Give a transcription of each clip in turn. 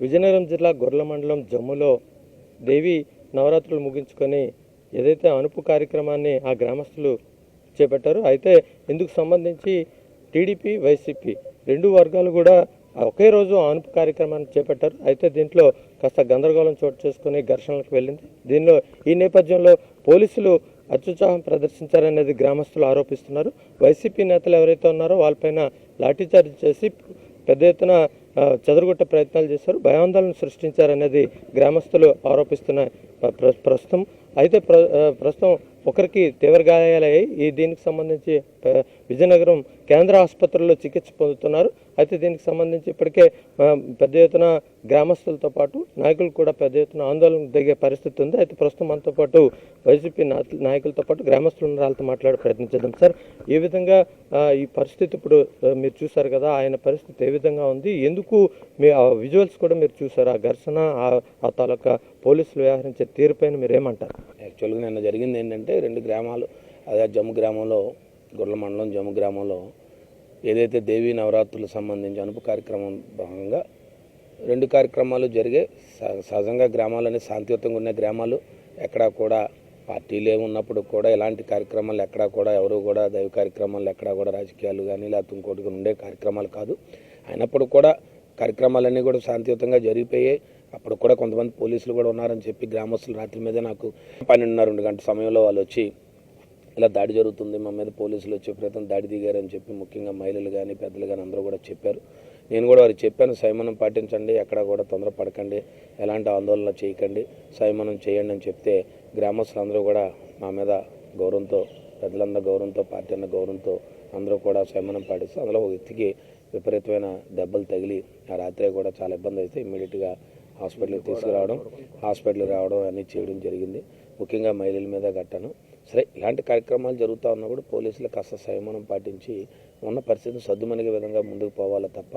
విజయనగరం జిల్లా గొర్రెల మండలం జమ్ములో దేవి నవరాత్రులు ముగించుకొని ఏదైతే అనుపు కార్యక్రమాన్ని ఆ గ్రామస్తులు చేపట్టారు అయితే ఇందుకు సంబంధించి టీడీపీ వైసీపీ రెండు వర్గాలు కూడా ఒకే రోజు ఆనుపు అనుపు కార్యక్రమాన్ని చేపట్టారు. అయితే దీంట్లో కాస్త గందరగోళం చోటు చేసుకుని ఘర్షణలకు వెళ్ళింది. దీనిలో ఈ నేపథ్యంలో పోలీసులు అత్యుత్సాహం ప్రదర్శించారనేది గ్రామస్తులు ఆరోపిస్తున్నారు. వైసీపీ నేతలు ఎవరైతే ఉన్నారో వాళ్ళపైన లాఠీచార్జ్ చేసి పెద్ద ఎత్తున చెదరగొట్టే ప్రయత్నాలు చేశారు. భయాందోళన సృష్టించారనేది గ్రామస్తులు ఆరోపిస్తున్న ప్రస్తుతం. అయితే ప్ర ప్రస్తుతం ఒకరికి తీవ్ర గాయాలయ్యాయి ఈ దీనికి సంబంధించి విజయనగరం కేంద్ర ఆసుపత్రిలో చికిత్స పొందుతున్నారు. అయితే దీనికి సంబంధించి ఇప్పటికే పెద్ద ఎత్తున గ్రామస్తులతో పాటు నాయకులు కూడా పెద్ద ఎత్తున ఆందోళన దిగే పరిస్థితి ఉంది. అయితే ప్రస్తుతం మనతో పాటు వైసీపీ నాయకులతో పాటు గ్రామస్తులు ఉన్న వాళ్ళతో మాట్లాడే ప్రయత్నించేద్దాం సార్ ఏ విధంగా ఈ పరిస్థితి ఇప్పుడు మీరు చూసారు కదా ఆయన పరిస్థితి ఏ విధంగా ఉంది? ఎందుకు మీ ఆ విజువల్స్ కూడా మీరు చూసారు ఆ ఘర్షణ ఆ- తాలూకా పోలీసులు వ్యవహరించే తీరుపైన మీరు ఏమంటారు? యాక్చువల్గా నిన్న జరిగింది ఏంటంటే రెండు గ్రామాలు అదే జమ్ము గ్రామంలో గుర్ల మండలం జమ్ము గ్రామంలో ఏదైతే దేవీ నవరాత్రులకు సంబంధించి అనుపు కార్యక్రమం భాగంగా రెండు కార్యక్రమాలు జరిగే సహజంగా గ్రామాలనే శాంతియుతంగా ఉన్న గ్రామాలు ఎక్కడా కూడా పార్టీలు ఏమున్నప్పుడు కూడా ఇలాంటి కార్యక్రమాలు ఎక్కడా కూడా ఎవరు కూడా దైవ కార్యక్రమాలు ఎక్కడా కూడా రాజకీయాలు కానీ లేకపోతే ఇంకోటి ఉండే కార్యక్రమాలు కాదు. అయినప్పుడు కూడా కార్యక్రమాలన్నీ కూడా శాంతియుతంగా జరిగిపోయాయి. అప్పుడు కూడా కొంతమంది పోలీసులు కూడా ఉన్నారని చెప్పి గ్రామస్తులు రాత్రి మీద నాకు పన్నెండున్నర రెండు గంటల సమయంలో వాళ్ళు వచ్చి ఇలా దాడి జరుగుతుంది మా మీద పోలీసులు వచ్చే ప్రయత్నం దాడి దిగారని చెప్పి ముఖ్యంగా మహిళలు కానీ పెద్దలు కానీ అందరూ కూడా చెప్పారు. నేను కూడా వారికి చెప్పాను సైమనం పాటించండి ఎక్కడ కూడా తొందర పడకండి ఎలాంటి ఆందోళన చేయకండి సైమనం చేయండి అని చెప్తే గ్రామస్తులందరూ కూడా మా మీద గౌరవంతో పెద్దలందరూ గౌరవంతో పార్టీ అన్న గౌరవంతో అందరూ కూడా సైమనం పాటిస్తూ అందులో ఒక వ్యక్తికి విపరీతమైన దెబ్బలు తగిలి ఆ రాత్రే కూడా చాలా ఇబ్బంది అయితే ఇమ్మీడియట్గా హాస్పిటల్కి తీసుకురావడం హాస్పిటల్కి రావడం అన్నీ చేయడం జరిగింది. ముఖ్యంగా మహిళల మీద గట్టాను. సరే ఇలాంటి కార్యక్రమాలు జరుగుతూ ఉన్నప్పుడు పోలీసులు కాస్త సంయమనం పాటించి ఉన్న పరిస్థితిని సర్దుమణిగే విధంగా ముందుకు పోవాలి తప్ప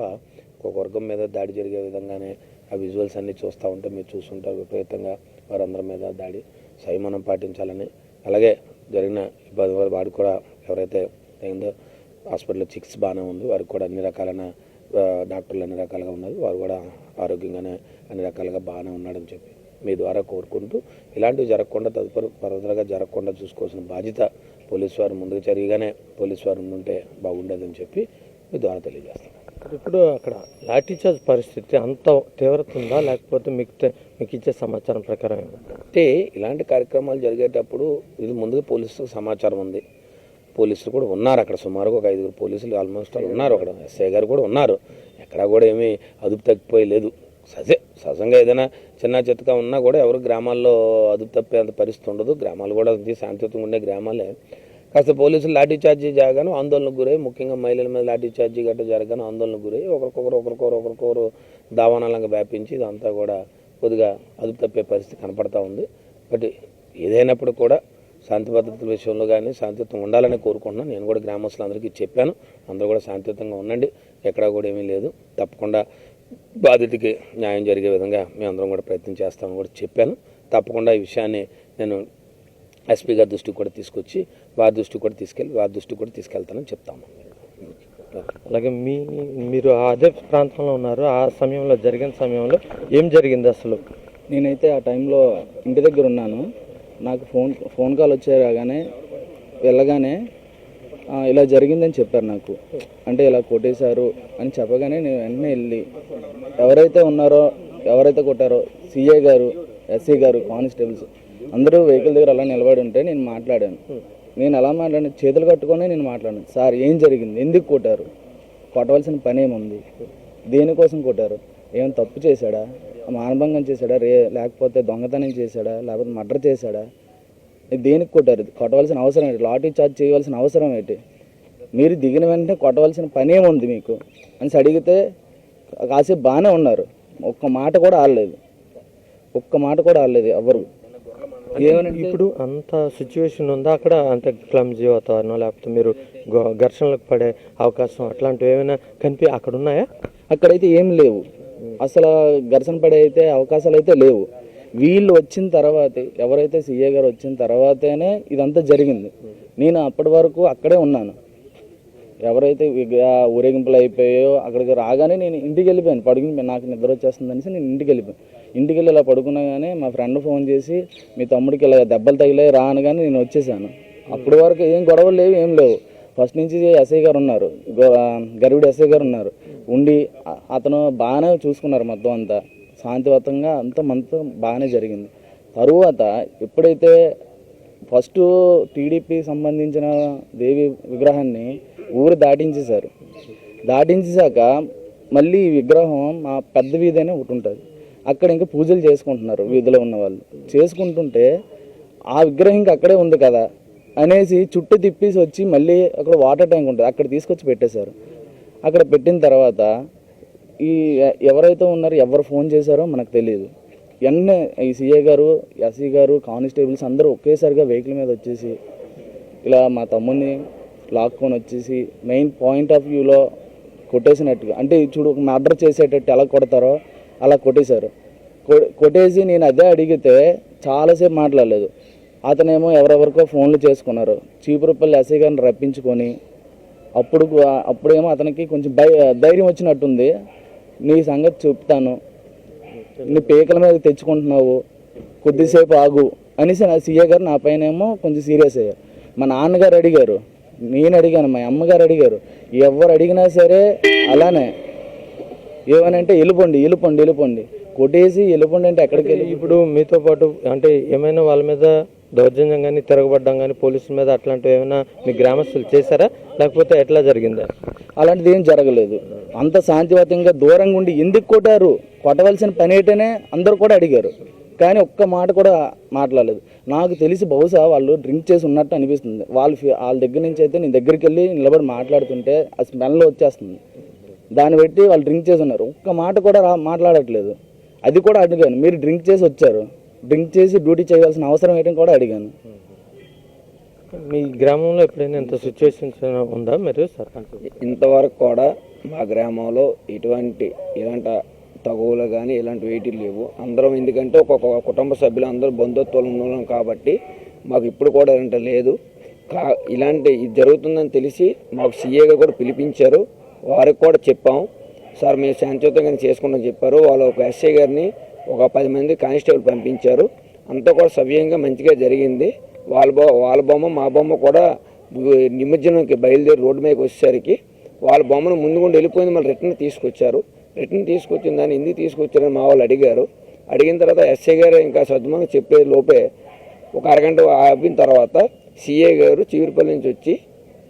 ఒక వర్గం మీద దాడి జరిగే విధంగానే ఆ విజువల్స్ అన్నీ చూస్తూ ఉంటే మీరు చూస్తుంటారు విపరీతంగా వారందరి మీద దాడి సంయమనం పాటించాలని. అలాగే జరిగిన ఇబ్బంది వాడు కూడా ఎవరైతే అయిందో హాస్పిటల్లో చికిత్స బాగానే ఉంది వారికి కూడా అన్ని రకాలైన డాక్టర్లు అన్ని రకాలుగా ఉన్నారు వారు కూడా ఆరోగ్యంగానే అన్ని రకాలుగా బాగానే ఉన్నాడని చెప్పి మీ ద్వారా కోరుకుంటూ ఇలాంటివి జరగకుండా తదుపరి ఫర్దర్గా జరగకుండా చూసుకోవాల్సిన బాధ్యత పోలీసు వారు ముందుకు జరిగానే పోలీసు వారు ఉంటే బాగుండేదని చెప్పి మీ ద్వారా తెలియజేస్తాను ఇప్పుడు అక్కడ లాఠీచార్జ్ పరిస్థితి అంత తీవ్రత ఉందా? లేకపోతే మీకు మీకు ఇచ్చే సమాచారం ప్రకారం? అంటే ఇలాంటి కార్యక్రమాలు జరిగేటప్పుడు ఇది ముందుగా పోలీసులకు సమాచారం ఉంది. పోలీసులు కూడా ఉన్నారు అక్కడ. సుమారుగా ఒక ఐదుగురు పోలీసులు ఆల్మోస్ట్ ఆల్ ఉన్నారు అక్కడ. ఎస్ఐ గారు కూడా ఉన్నారు. ఎక్కడా కూడా ఏమీ అదుపు తగ్గిపోయి లేదు. సజే సహజంగా ఏదైనా చిన్న చిత్తగా ఉన్నా కూడా ఎవరు గ్రామాల్లో అదుపు తప్పేంత పరిస్థితి ఉండదు. గ్రామాలు కూడా ఉంది శాంతియుతంగా ఉండే గ్రామాలే. కాస్త పోలీసులు లాఠీ చార్జీ జరగాను ఆందోళనకు గురై ముఖ్యంగా మహిళల మీద లాఠీ చార్జీ గట్రా జరగాను ఆందోళనకు గురై ఒకరికొకరు ఒకరికొకరు ఒకరికొకరు దావానాలంగా వ్యాపించి ఇదంతా కూడా కొద్దిగా అదుపు తప్పే పరిస్థితి కనపడతా ఉంది. బట్ ఏదైనప్పుడు కూడా శాంతి భద్రతల విషయంలో కానీ శాంతియుతంగా ఉండాలని కోరుకుంటున్నాను నేను కూడా గ్రామస్తులందరికీ చెప్పాను. అందరూ కూడా శాంతియుతంగా ఉండండి. ఎక్కడా కూడా ఏమీ లేదు. తప్పకుండా బాధితుడికి న్యాయం జరిగే విధంగా మేము అందరం కూడా ప్రయత్నం చేస్తామని కూడా చెప్పాను. తప్పకుండా ఈ విషయాన్ని నేను ఎస్పీ గారి దృష్టికి కూడా తీసుకొచ్చి వారి దృష్టికి కూడా తీసుకెళ్ళి వారి దృష్టికి కూడా తీసుకెళ్తానని చెప్తాము. అలాగే మీ మీరు అదే ప్రాంతంలో ఉన్నారు. ఆ సమయంలో జరిగిన సమయంలో ఏం జరిగింది అసలు? నేనైతే ఆ టైంలో ఇంటి దగ్గర ఉన్నాను. నాకు ఫోన్ ఫోన్ కాల్ వచ్చే రాగానే వెళ్ళగానే "ఆ, ఇలా జరిగిందని చెప్పారు నాకు. అంటే ఇలా కొట్టేశారు అని చెప్పగానే నేను వెంటనే వెళ్ళి ఎవరైతే ఉన్నారో ఎవరైతే కొట్టారో సిఐ గారు ఎస్సీ గారు కానిస్టేబుల్స్ అందరూ వెహికల్ దగ్గర అలా నిలబడి ఉంటే నేను మాట్లాడాను. నేను ఎలా మాట్లాడాను? చేతులు కట్టుకొని నేను మాట్లాడాను. సార్ ఏం జరిగింది? ఎందుకు కొట్టారు? కొట్టవలసిన పని ఏముంది? దేనికోసం కొట్టారు? ఏం తప్పు చేశాడా? మానభంగం చేశాడా? రే లేకపోతే దొంగతనం చేశాడా? లేకపోతే మర్డర్ చేశాడా? దేనికి కొట్టారు? కొట్టవలసిన అవసరం ఏంటి? లాఠీ చార్జ్ చేయవలసిన అవసరం ఏంటి? మీరు దిగిన వెంటనే కొట్టవలసిన పని ఏముంది మీకు? అని అడిగితే కాసేపు బాగానే ఉన్నారు. ఒక్క మాట కూడా ఆడలేదు. ఒక్క మాట కూడా ఆడలేదు ఎవరు ఏమనంటే ఇప్పుడు అంత సిచ్యువేషన్ ఉందా? అక్కడ అంటే క్లమ్జీ వాతావరణం లేకపోతే మీరు ఘర్షణలకు పడే అవకాశం అట్లాంటివి ఏమైనా కనిపి అక్కడ ఉన్నాయా? అక్కడైతే ఏం లేవు. అసలు ఘర్షణ పడే అయితే అవకాశాలు అయితే లేవు. వీళ్ళు వచ్చిన తర్వాతే ఎవరైతే సీఏ గారు వచ్చిన తర్వాతనే ఇదంతా జరిగింది. నేను అప్పటి వరకు అక్కడే ఉన్నాను. ఎవరైతే ఊరేగింపులు అయిపోయాయో అక్కడికి రాగానే నేను ఇంటికి వెళ్ళిపోయాను. పడుకుని నాకు నిద్ర వచ్చేస్తుంది అనేసి నేను ఇంటికి వెళ్ళిపోయాను. ఇంటికి వెళ్ళి ఇలా పడుకున్నాగానే మా ఫ్రెండ్ ఫోన్ చేసి మీ తమ్ముడికి ఇలా దెబ్బలు తగిలాయి రా అనగానే నేను వచ్చేసాను. అప్పటి వరకు ఏం గొడవలు లేవు ఏం లేవు. ఫస్ట్ నుంచి ఎస్ఐ గారు ఉన్నారు. గో- ఎస్ఐ గారు ఉన్నారు. ఉండి అతను బాగానే చూసుకున్నారు మొత్తం అంతా. శాంతివంతంగా అంతా మొత్తం బాగానే జరిగింది. తరువాత ఎప్పుడైతే ఫస్ట్ టీడీపీ సంబంధించిన దేవి విగ్రహాన్ని ఊరు దాటించేశారు. దాటించేశాక మళ్ళీ ఈ విగ్రహం మా పెద్ద వీధి అనే ఒకటి ఉంటుంది. అక్కడ ఇంకా పూజలు చేసుకుంటున్నారు వీధిలో ఉన్న వాళ్ళు. చేసుకుంటుంటే ఆ విగ్రహం ఇంకా అక్కడే ఉంది కదా అనేసి చుట్టూ తిప్పేసి వచ్చి మళ్ళీ అక్కడ వాటర్ ట్యాంక్ ఉంటుంది. అక్కడ తీసుకొచ్చి పెట్టేశారు. అక్కడ పెట్టిన తర్వాత ఈ ఎవరైతే ఉన్నారో ఎవరు ఫోన్ చేశారో మనకు తెలియదు వెంటనే ఈ సిఏ గారు ఎస్సీ గారు కానిస్టేబుల్స్ అందరూ ఒకేసారిగా వెహికల్ మీద వచ్చేసి ఇలా మా తమ్ముడిని లాక్కొని వచ్చేసి మెయిన్ పాయింట్ ఆఫ్ వ్యూలో కొట్టేసినట్టుగా అంటే చూడు ఒక మర్డర్ చేసేటట్టు ఎలా కొడతారో అలా కొట్టేశారు. కొ- కొట్టేసి నేను అదే అడిగితే చాలాసేపు మాట్లాడలేదు. అతనేమో ఎవరెవరికో ఫోన్లు చేసుకున్నారు. చీపురుపల్లి ఎస్ఐ గారిని రప్పించుకొని అప్పుడు అప్పుడేమో అతనికి కొంచెం ధైర్యం వచ్చినట్టుంది. నీ సంగతి చెప్తాను. నీ పేకల మీద తెచ్చుకుంటున్నావు. కొద్దిసేపు ఆగు. అనేసి నా సీఏ గారు నా పైన ఏమో కొంచెం సీరియస్ అయ్యారు. మా నాన్నగారు అడిగారు. నేను అడిగాను మా అమ్మగారు అడిగారు. ఎవరు అడిగినా సరే అలానే. ఏమనంటే వెళ్ళిపోండి వెళ్ళిపోండి వెళ్ళిపోండి కొట్టేసి వెళ్ళిపోండి అంటే ఎక్కడికి వెళ్ళి ఇప్పుడు మీతో పాటు అంటే ఏమైనా వాళ్ళ మీద దౌర్జన్యం కానీ తిరగబడ్డం కానీ పోలీసుల మీద అట్లాంటివి ఏమైనా మీ గ్రామస్తులు చేశారా? లేకపోతే ఎట్లా జరిగిందా? అలాంటిది ఏం జరగలేదు. అంత శాంతివాతంగా దూరంగా ఉండి ఎందుకు కొట్టారు? కొట్టవలసిన పని ఏంటనే అందరూ కూడా అడిగారు. కానీ ఒక్క మాట కూడా మాట్లాడలేదు. నాకు తెలిసి బహుశా వాళ్ళు డ్రింక్ చేసి ఉన్నట్టు అనిపిస్తుంది. వాళ్ళు ఫీ- వాళ్ళ దగ్గర నుంచి అయితే నేను దగ్గరికి వెళ్ళి నిలబడి మాట్లాడుతుంటే ఆ స్మెల్ వచ్చేస్తుంది. దాన్ని బట్టి వాళ్ళు డ్రింక్ చేసి ఉన్నారు. ఒక్క మాట కూడా మాట్లాడట్లేదు. అది కూడా అడిగాను. మీరు డ్రింక్ చేసి వచ్చారు. డ్రింక్ చేసి డ్యూటీ చేయవలసిన అవసరం ఏంటని కూడా అడిగాను. మీ గ్రామంలో ఎప్పుడైనా ఇంత సిచ్యువేషన్స్ ఉందా మీరు సర్పంచ్? ఇంతవరకు కూడా మా గ్రామంలో ఎటువంటి ఇలాంటి తగువులు కానీ ఇలాంటి వెయిట్లు లేవు. అందరం ఎందుకంటే ఒక్కొక్క కుటుంబ సభ్యులు అందరూ బంధుత్వాలు ఉన్నాం కాబట్టి మాకు ఇప్పుడు కూడా ఇలాంటి లేదు. కా ఇలాంటి ఇది జరుగుతుందని తెలిసి మాకు సీఏగా కూడా పిలిపించారు. వారికి కూడా చెప్పాం. సార్ మేము శాంతియుతంగా చేసుకుంటాం చెప్పారు. వాళ్ళు ఒక ఎస్ఐ గారిని ఒక పది మంది కానిస్టేబుల్ పంపించారు. అంతా కూడా సవ్యంగా మంచిగా జరిగింది. వాళ్ళ బొ వాళ్ళ బొమ్మ మా బొమ్మ కూడా నిమజ్జనంకి బయలుదేరి రోడ్డు మీదకి వచ్చేసరికి వాళ్ళ బొమ్మను ముందుకుండా వెళ్ళిపోయింది. మళ్ళీ రిటర్న్ తీసుకొచ్చారు. రిటర్న్ తీసుకొచ్చిన దాన్ని ఎందుకు తీసుకొచ్చారని మా వాళ్ళు అడిగారు. అడిగిన తర్వాత ఎస్ఐ గారు ఇంకా సద్దుమని చెప్పే లోపే ఒక అరగంట ఆపిన తర్వాత సిఏ గారు చివరిపల్లి నుంచి వచ్చి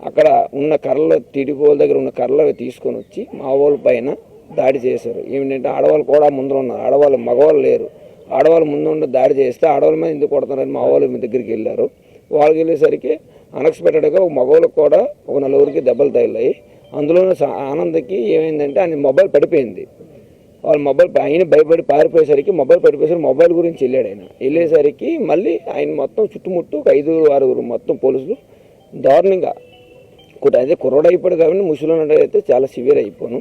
అక్కడ ఉన్న కర్రలు టీడీపీ వాళ్ళ దగ్గర ఉన్న కర్రలు అవి తీసుకొని వచ్చి మా వాళ్ళ పైన దాడి చేశారు. ఏమిటంటే ఆడవాళ్ళు కూడా ముందర ఉన్నారు. ఆడవాళ్ళు మగవాళ్ళు లేరు. ఆడవాళ్ళు ముందు ఉండి దాడి చేస్తే ఆడవాళ్ళ మీద ఎందుకు కొడుతున్నారని మా వాళ్ళు మీ దగ్గరికి వెళ్ళారు. వాళ్ళకి వెళ్ళేసరికి అన్ఎక్స్పెక్టెడ్గా ఒక మగవాళ్ళకి కూడా ఒక నలుగురికి దెబ్బలు తగిలాయి. అందులోనే సా- ఆనందకి ఏమైందంటే ఆయన మొబైల్ పడిపోయింది. వాళ్ళ మొబైల్ ఆయన భయపడి పారిపోయేసరికి మొబైల్ పడిపోయేసరికి మొబైల్ గురించి వెళ్ళాడు ఆయన. వెళ్ళేసరికి మళ్ళీ ఆయన మొత్తం చుట్టుముట్టు ఒక ఐదు ఆరుగురు మొత్తం పోలీసులు దారుణంగా అదే కుర్రోడు అయిపోయాడు కాబట్టి ముసలి అయితే చాలా సివియర్ అయిపోను.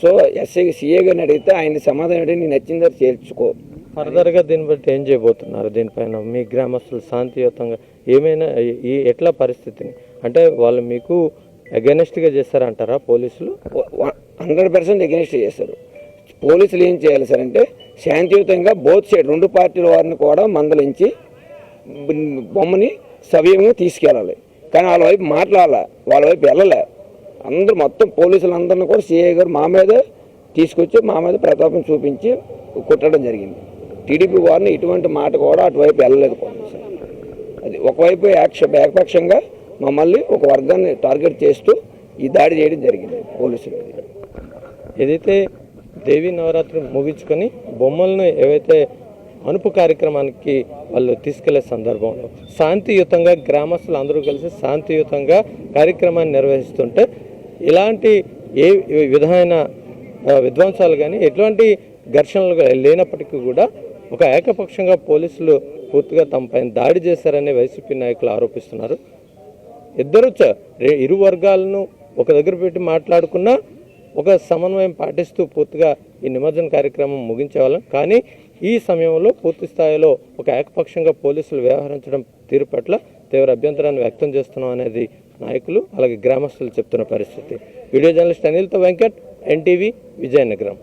సో ఎస్ఐ సీఏ గారిని అడిగితే ఆయన సమాధానం అడిగి నేను నచ్చిందని చేర్చుకో. ఫర్దర్గా దీన్ని బట్టి ఏం చేయబోతున్నారు? దీనిపైన మీ గ్రామస్తులు శాంతియుతంగా ఏమైనా ఈ ఎట్లా పరిస్థితిని? అంటే వాళ్ళు మీకు అగెనెస్ట్గా చేస్తారంటారా పోలీసులు? హండ్రెడ్ పర్సెంట్ ఎగెనిస్ట్ చేస్తారు. పోలీసులు ఏం చేయాలి సార్ అంటే శాంతియుతంగా బోత్ సైడ్ రెండు పార్టీల వారిని కూడా మందలించి బొమ్మని సవ్యంగా తీసుకెళ్ళాలి. కానీ వాళ్ళ వైపు మాట్లాడాల వాళ్ళ వైపు వెళ్ళలే. అందరూ మొత్తం పోలీసులు అందరిని కూడా సిఐ గారు మా మీద తీసుకొచ్చి మా మీద ప్రతాపం చూపించి కుట్టడం జరిగింది. టీడీపీ వారిని ఇటువంటి మాట కూడా అటువైపు వెళ్ళలేదు సార్ అది ఒకవైపు యాక్షన్ ఏకపక్షంగా మమ్మల్ని ఒక వర్గాన్ని టార్గెట్ చేస్తూ ఈ దాడి చేయడం జరిగింది పోలీసులు. ఏదైతే దేవీ నవరాత్రి ముగించుకొని బొమ్మలను ఏవైతే అనుపు కార్యక్రమానికి వాళ్ళు తీసుకెళ్ళే సందర్భంలో శాంతియుతంగా గ్రామస్తులు అందరూ కలిసి శాంతియుతంగా కార్యక్రమాన్ని నిర్వహిస్తుంటే ఇలాంటి ఏ విధమైన విధ్వంసాలు కానీ ఎటువంటి ఘర్షణలు లేనప్పటికీ కూడా ఒక ఏకపక్షంగా పోలీసులు పూర్తిగా తమపైన దాడి చేశారని వైసీపీ నాయకులు ఆరోపిస్తున్నారు. ఇద్దరు ఇరు వర్గాలను ఒక దగ్గర పెట్టి మాట్లాడుకున్నా ఒక సమన్వయం పాటిస్తూ పూర్తిగా ఈ నిమజ్జన కార్యక్రమం ముగించేవాళ్ళం. కానీ ఈ సమయంలో పూర్తి స్థాయిలో ఒక ఏకపక్షంగా పోలీసులు వ్యవహరించడం తీరు పట్ల తీవ్ర అభ్యంతరాన్ని వ్యక్తం చేస్తున్నాం అనేది నాయకులు అలాగే గ్రామస్తులు చెప్తున్న పరిస్థితి. వీడియో జర్నలిస్ట్ అనిల్తో వెంకట్ ఎన్టీవీ విజయనగరం.